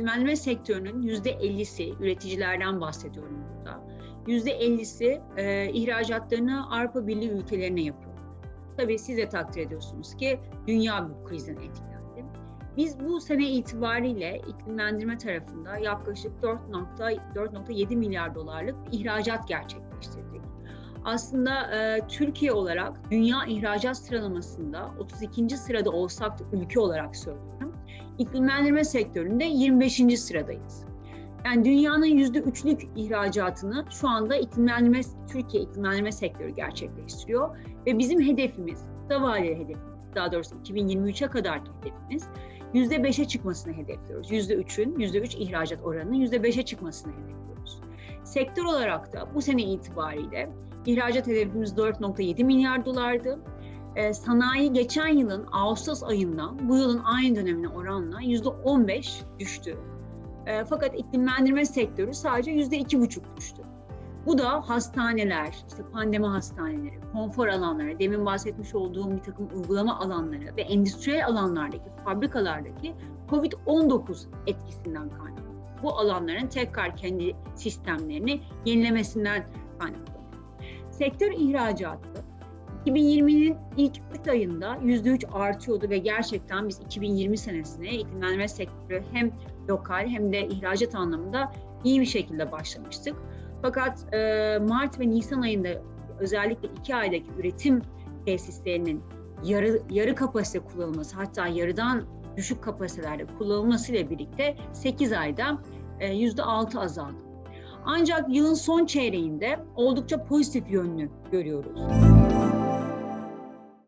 iklimlendirme sektörünün yüzde 50'si, üreticilerden bahsediyorum burada, yüzde 50'si e, ihracatlarını Avrupa Birliği ülkelerine yapıyor. Tabii siz de takdir ediyorsunuz ki dünya bu krizden etkilendi. Biz bu sene itibariyle iklimlendirme tarafında yaklaşık 4.7 milyar dolarlık ihracat gerçekleştirdik. Aslında e, Türkiye olarak dünya ihracat sıralamasında 32. sırada olsak da ülke olarak söylüyorum. İklimlendirme sektöründe 25. sıradayız. Yani dünyanın %3'lük ihracatını şu anda iklimlendirme, Türkiye iklimlendirme sektörü gerçekleştiriyor. Ve bizim hedefimiz, kısa vadeli hedefimiz, daha doğrusu 2023'e kadarki hedefimiz %5'e çıkmasını hedefliyoruz. %3'ün, %3 ihracat oranının %5'e çıkmasını hedefliyoruz. Sektör olarak da bu sene itibariyle ihracat hedefimiz 4.7 milyar dolardı. Ee, sanayi geçen yılın Ağustos ayından bu yılın aynı dönemine oranla %15 düştü. Ee, fakat iklimlendirme sektörü sadece %2,5 düştü. Bu da hastaneler, işte pandemi hastaneleri, konfor alanları, demin bahsetmiş olduğum bir takım uygulama alanları ve endüstriyel alanlardaki, fabrikalardaki COVID-19 etkisinden kaynaklı. Bu alanların tekrar kendi sistemlerini yenilemesinden kaynaklanıyor. Sektör ihracatı 2020'nin ilk 3 ayında %3 artıyordu ve gerçekten biz 2020 senesine iklimlendirme sektörü hem lokal hem de ihracat anlamında iyi bir şekilde başlamıştık. Fakat e, Mart ve Nisan ayında özellikle iki aydaki üretim tesislerinin yarı, yarı kapasite kullanılması hatta yarıdan düşük kapasitelerde kullanılmasıyla birlikte 8 ayda e, %6 azaldı. Ancak yılın son çeyreğinde oldukça pozitif yönlü görüyoruz.